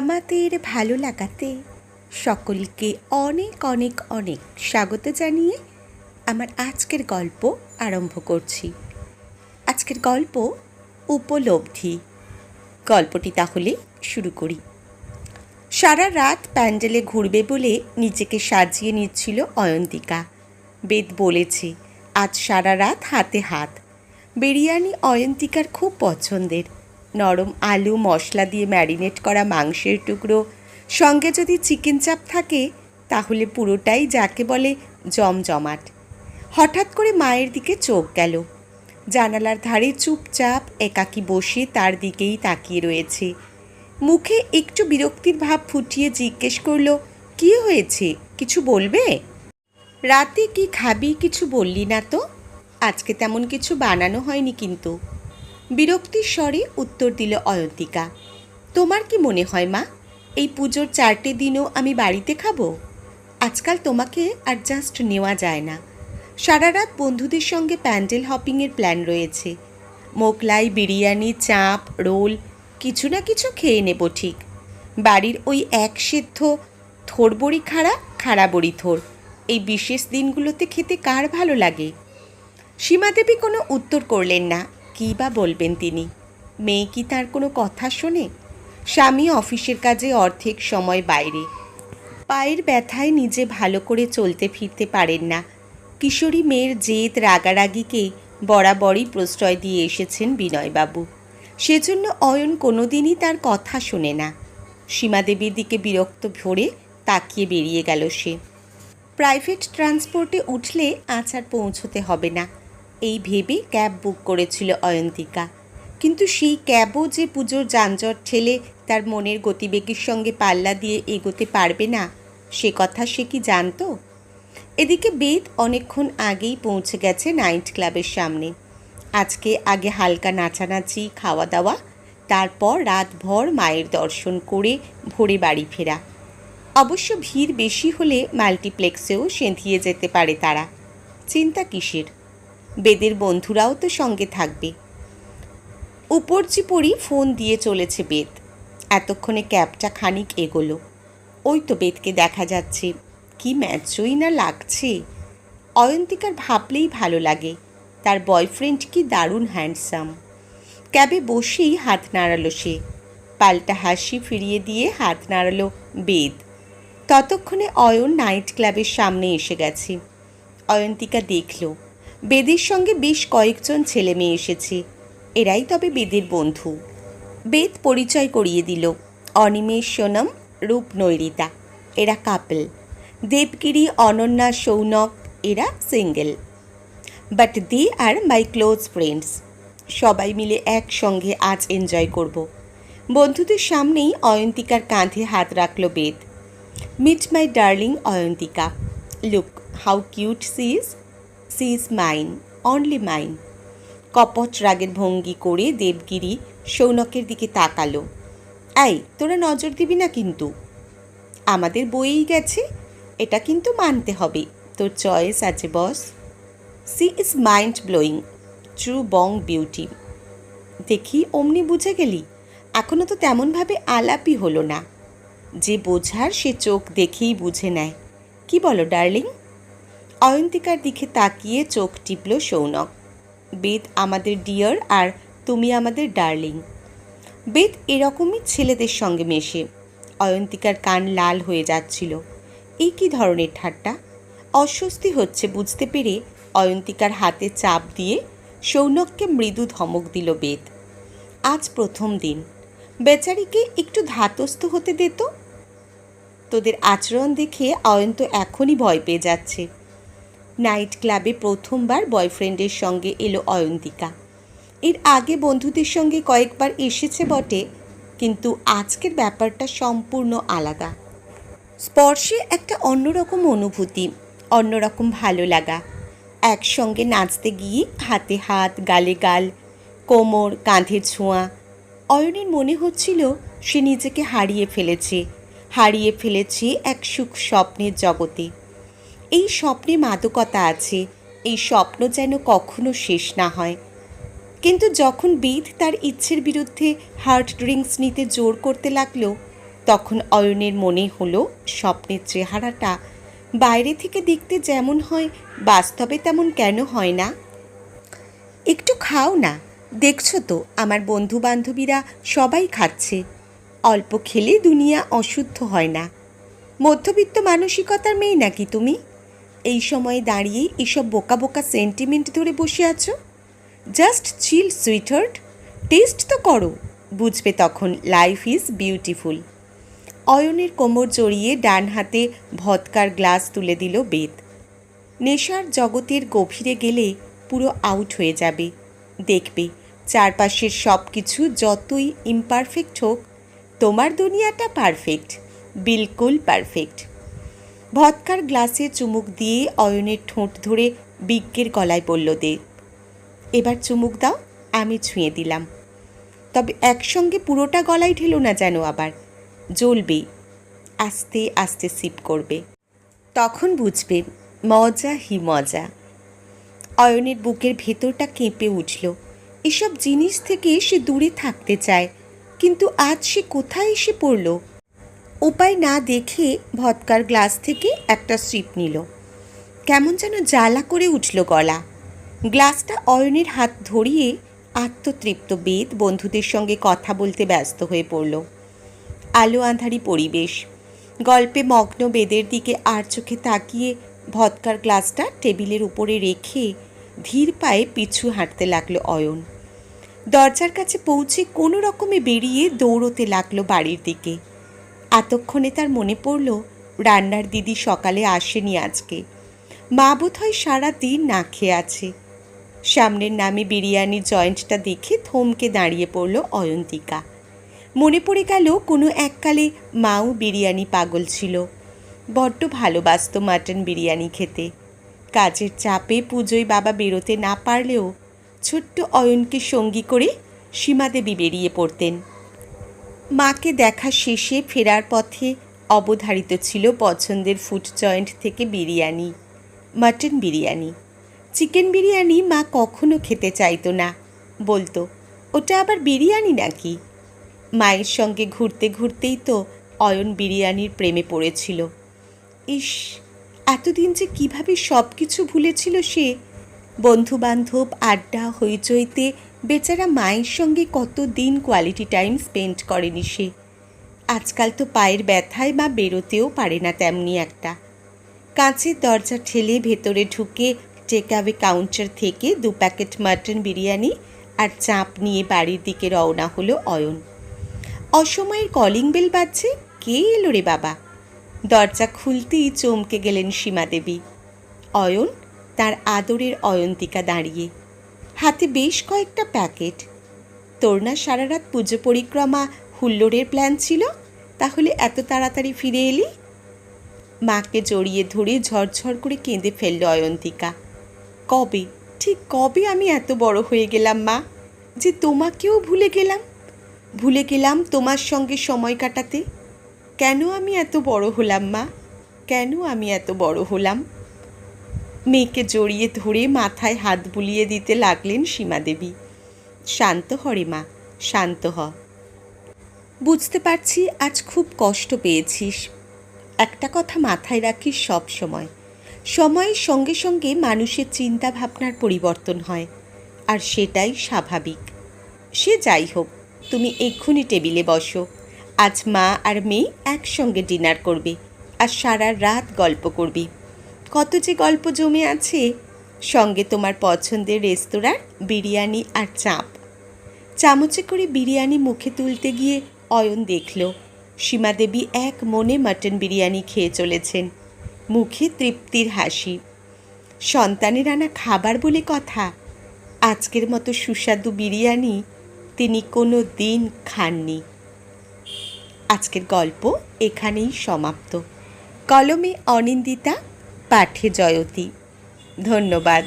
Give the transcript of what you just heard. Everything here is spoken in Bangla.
আমাদের ভালো লাগাতে সকলকে অনেক অনেক অনেক স্বাগত জানিয়ে আমার আজকের গল্প আরম্ভ করছি। আজকের গল্প উপলব্ধি। গল্পটি তাহলে শুরু করি। সারা রাত প্যান্ডেলে ঘুরবে বলে নিজেকে সাজিয়ে নিচ্ছিল অয়ন্তিকা। বেদ বলেছে, আজ সারা রাত হাতে হাত। বিরিয়ানি অয়ন্তিকার খুব পছন্দের। নরম আলু, মশলা দিয়ে ম্যারিনেট করা মাংসের টুকরো, সঙ্গে যদি চিকেন চাপ থাকে, তাহলে পুরোটাই যাকে বলে জমজমাট। হঠাৎ করে মায়ের দিকে চোখ গেল। জানালার ধারে চুপচাপ, একাকী বসে তার দিকেই তাকিয়ে রয়েছে। মুখে একটু বিরক্তির ভাব ফুটিয়ে জিজ্ঞেস করল, কি হয়েছে? কিছু বলবে? রাতে কি খাবি কিছু বললি না তো? আজকে তেমন কিছু বানানো হয়নি কিন্তু। বিরক্তির স্বরে উত্তর দিল অয়ন্তিকা, তোমার কি মনে হয় মা, এই পুজোর চারটে দিনও আমি বাড়িতে খাব? আজকাল তোমাকে অ্যাডজাস্ট নেওয়া যায় না। সারা রাত বন্ধুদের সঙ্গে প্যান্ডেল হপিংয়ের প্ল্যান রয়েছে। মোগলাই বিরিয়ানি, চাপ, রোল, কিছু না কিছু খেয়ে নেব ঠিক। বাড়ির ওই এক সেদ্ধ থোর বড়ি খাড়া খাড়া বড়ি থোর, এই বিশেষ দিনগুলোতে খেতে কার ভালো লাগে? সীমাদেবী কোনো উত্তর করলেন না। কী বা বলবেন তিনি? মেয়ে কি তার কোনো কথা শোনে? স্বামী অফিসের কাজে অর্ধেক সময় বাইরে। পায়ের ব্যথায় নিজে ভালো করে চলতে ফিরতে পারেন না। কিশোরী মেয়ের জেদ রাগারাগিকে বরাবরই প্রশ্রয় দিয়ে এসেছেন বিনয়বাবু। সেজন্য অয়ন কোনোদিনই তার কথা শোনে না। সীমাদেবীর দিকে বিরক্ত ভরে তাকিয়ে বেরিয়ে গেল সে। প্রাইভেট ট্রান্সপোর্টে উঠলে আচার পৌঁছতে হবে না। এই ভেবে ক্যাব বুক করেছিল অয়ন্তিকা। কিন্তু সেই ক্যাবও যে পুজোর যানজট ঠেলে তার মনের গতিবেগের সঙ্গে পাল্লা দিয়ে এগোতে পারবে না, সে কথা সে কি জানতো? এদিকে বেদ অনেকক্ষণ আগেই পৌঁছে গেছে নাইট ক্লাবের সামনে। আজকে আগে হালকা নাচানাচি খাওয়া দাওয়া তারপর রাতভর মায়ের দর্শন করে ভোরে বাড়ি ফেরা। অবশ্য ভিড় বেশি হলে মাল্টিপ্লেক্সেও সেঁধিয়ে যেতে পারে তারা। চিন্তা কিসের? বেদের বন্ধুরাও তো সঙ্গে থাকবে। উপরচি পড়ি ফোন দিয়ে চলেছে বেদ। এতক্ষণে ক্যাবটা খানিক এগোলো। ওই তো বেদকে দেখা যাচ্ছে। কি ম্যাচই না লাগছে। অয়ন্তিকার ভাবলেই ভালো লাগে। তার বয়ফ্রেন্ড কি দারুণ হ্যান্ডসাম। ক্যাবে বসেই হাত নাড়ালো সে। পাল্টা হাসি ফিরিয়ে দিয়ে হাত নাড়ালো বেদ। ততক্ষণে অয়ন নাইট ক্লাবের সামনে এসে গেছে। অয়ন্তিকা দেখল। বেদের সঙ্গে বেশ কয়েকজন ছেলে মেয়ে এসেছে। এরাই তবে বেদের বন্ধু। বেদ পরিচয় করিয়ে দিল। অনিমেষ সোনম রূপ নৈরিতা এরা কাপল দেবগিরি, অনন্যা, সৌনক, এরা single but they are my close friends সবাই মিলে একসঙ্গে আজ এনজয় করব। বন্ধুদের সামনেই অয়ন্তিকার কাঁধে হাত রাখল Ved. Meet my darling Ayantika. Look how cute she is she is mine only mine কপট রাগের ভঙ্গি করে দেবগিরি সৌনকের দিকে তাকালো। এই, তোরা নজর দিবি না কিন্তু। আমাদের বইয়েই গেছে, এটা কিন্তু মানতে হবে। তোর চয়েস আছে boss she is mind blowing true bong beauty দেখি, অমনি বুঝে গেলি? এখনও তো তেমনভাবে আলাপই হলো না। যে বোঝার সে চোখ দেখেই বুঝে নেয়। কি বলো ডার্লিং অয়ন্তিকার দিকে তাকিয়ে চোখ টিপল সৌনক। বেদ আমাদের ডিয়ার আর তুমি আমাদের ডার্লিং। বেদ এরকমই ছেলেদের সঙ্গে মেশে। অয়ন্তিকার কান লাল হয়ে যাচ্ছিল। এই কি ধরনের ঠাট্টা? অস্বস্তি হচ্ছে বুঝতে পেরে অয়ন্তিকার হাতে চাপ দিয়ে সৌনককে মৃদু ধমক দিল বেদ। আজ প্রথম দিন। বেচারিকে একটু ধাতস্থ হতে দিত তোদের আচরণ দেখে অয়ন্ত এখনই ভয় পেয়ে যাচ্ছে। নাইট ক্লাবে প্রথমবার বয়ফ্রেন্ডের সঙ্গে এলো অয়ন্তিকা। এর আগে বন্ধুদের সঙ্গে কয়েকবার এসেছে বটে, কিন্তু আজকের ব্যাপারটা সম্পূর্ণ আলাদা। স্পর্শে একটা অন্যরকম অনুভূতি, অন্যরকম ভালো লাগা। একসঙ্গে নাচতে গিয়ে হাতে হাত, গালে গাল, কোমর কাঁধে ছোঁয়া। অয়নের মনে হচ্ছিল সে নিজেকে হারিয়ে ফেলেছে হারিয়ে ফেলেছে এক সুখ স্বপ্নের জগতে। এই স্বপ্নে মাদকতা আছে, এই স্বপ্ন যেন কখনো শেষ না হয়। কিন্তু যখন বেদ তার ইচ্ছের বিরুদ্ধে হার্ট ড্রিঙ্কস নিতে জোর করতে লাগল, তখন অয়নের মনে হলো স্বপ্নের চেহারাটা বাইরে থেকে দেখতে যেমন হয়, বাস্তবে তেমন কেন হয় না। একটু খাও না, দেখছ তো আমার বন্ধু বান্ধবীরা সবাই খাচ্ছে, অল্প খেলে দুনিয়া অশুদ্ধ হয় না। মধ্যবিত্ত মানসিকতার মেয়ে নাকি তুমি? এই সময়ে দাঁড়িয়ে এসব বোকা বোকা সেন্টিমেন্ট ধরে বসে আছো? জাস্ট চিল সুইটহার্ট টেস্ট তো করো, বুঝবে তখন লাইফ ইজ বিউটিফুল অয়নের কোমর জড়িয়ে ডান হাতে ভদকার গ্লাস তুলে দিল বেদ। নেশার জগতের গভীরে গেলে পুরো আউট হয়ে যাবে। দেখবে, চারপাশের সব কিছু যতই ইমপারফেক্ট হোক, তোমার দুনিয়াটা পারফেক্ট বিলকুল পারফেক্ট ভদকার গ্লাসে চুমুক দিয়ে অয়নের ঠোঁট ধরে বিজ্ঞের গলায় বলল, দে। এবার চুমুক দাও, আমি ছুঁয়ে দিলাম। তবে একসঙ্গে পুরোটা গলায় ঢেলো না যেন আবার? জ্বলবে। আস্তে আস্তে সিপ করবে। তখন বুঝবে, মজা হি মজা। অয়নের বুকের ভেতরটা কেঁপে উঠল। এসব জিনিস থেকে সে দূরে থাকতে চায়, কিন্তু আজ সে কোথায় এসে পড়ল? উপায় না দেখে ভদকার গ্লাস থেকে একটা স্ট্রিপ নিল। কেমন যেন জ্বালা করে উঠল গলা। গ্লাসটা অয়নের হাত ধরিয়ে আত্মতৃপ্ত বেদ বন্ধুদের সঙ্গে কথা বলতে ব্যস্ত হয়ে পড়ল। আলো আঁধারি পরিবেশ। গল্পে মগ্ন বেদের দিকে আর চোখে তাকিয়ে ভদকার গ্লাসটা টেবিলের উপরে রেখে ধীর পায়ে পিছু হাঁটতে লাগল অয়ন। দরজার কাছে পৌঁছে কোনো রকমে বেরিয়ে দৌড়তে লাগল বাড়ির দিকে। এতক্ষণে তার মনে পড়ল, রান্নার দিদি সকালে আসেনি আজকে। মা বোধ হয় সারা দিন না খেয়ে আছে। সামনের নামে বিরিয়ানি জয়েন্টটা দেখে থমকে দাঁড়িয়ে পড়ল অয়ন্তিকা। মনে পড়ে গেল কোনো এককালে মাও বিরিয়ানি পাগল ছিল। বড্ড ভালোবাসত মাটন বিরিয়ানি খেতে। কাজের চাপে পুজোয় বাবা বেরোতে না পারলেও ছোট্ট অয়নকে সঙ্গী করে সীমাদেবী বেরিয়ে পড়তেন। মাকে দেখা শেষে ফেরার পথে অবধারিত ছিল পছন্দের ফুড জয়েন্ট থেকে বিরিয়ানি মাটন বিরিয়ানি। চিকেন বিরিয়ানি মা কখনো খেতে চাইতো না, বলতো, ওটা আবার বিরিয়ানি নাকি? মায়ের সঙ্গে ঘুরতে ঘুরতেই তো অয়ন বিরিয়ানির প্রেমে পড়েছিল। ইস, এতদিন যে কীভাবে সব কিছু ভুলেছিল সে। বন্ধু বান্ধব আড্ডা, হইচইতে বেচারা মায়ের সঙ্গে কত দিন কোয়ালিটি টাইম স্পেন্ড করেনি সে। আজকাল তো পায়ের ব্যথায় বা বেরোতেও পারে না তেমনি একটা। কাঁচের দরজা ঠেলে ভেতরে ঢুকে টেকআওয়ে কাউন্টার থেকে দু প্যাকেট মাটন বিরিয়ানি আর চাপ নিয়ে বাড়ির দিকে রওনা হলো অয়ন। অসময়ের কলিং বেল বাজছে, কে এলো রে বাবা? দরজা খুলতেই চমকে গেলেন সীমাদেবী। অয়ন তার আদরের অয়ন্তিকা দাঁড়িয়ে। হাতে বেশ কয়েকটা প্যাকেট। তোর না সারা রাত পুজো পরিক্রমা হুল্লোড়ের প্ল্যান ছিল? তাহলে এত তাড়াতাড়ি ফিরে এলি? মাকে জড়িয়ে ধরে ঝরঝর করে কেঁদে ফেলল অয়ন্তিকা। কবে? ঠিক কবে আমি এত বড় হয়ে গেলাম, মা? যে তোমাকেও ভুলে গেলাম। ভুলে গেলাম তোমার সঙ্গে সময় কাটাতে। কেন আমি এত বড় হলাম, মা? কেন আমি এত বড় হলাম? মেয়েকে জড়িয়ে ধরে মাথায় হাত বুলিয়ে দিতে লাগলেন সীমাদেবী। শান্ত হরে মা, শান্ত হ। বুঝতে পারছি আজ খুব কষ্ট পেয়েছিস। একটা কথা মাথায় রাখিস সব সময়। সময়ের সঙ্গে সঙ্গে মানুষের চিন্তা ভাবনার পরিবর্তন হয়, আর সেটাই স্বাভাবিক। সে যাই হোক, তুমি এক্ষুনি টেবিলে বসো। আজ মা আর মেয়ে একসঙ্গে ডিনার করবে, আর সারা রাত গল্প করবে। কত যে গল্প জমে আছে। সঙ্গে তোমার পছন্দের রেস্তোরাঁর বিরিয়ানি আর চাপ। চামচে করে বিরিয়ানি মুখে তুলতে গিয়ে অয়ন দেখল সীমাদেবী এক মনে মাটন বিরিয়ানি খেয়ে চলেছেন। মুখে তৃপ্তির হাসি। সন্তানের আনা খাবার বলে কথা, আজকের মতো সুস্বাদু বিরিয়ানি তিনি কোনো দিন খাননি। আজকের গল্প এখানেই সমাপ্ত। কলমে অনিন্দিতা পাঠে জয়তী। ধন্যবাদ।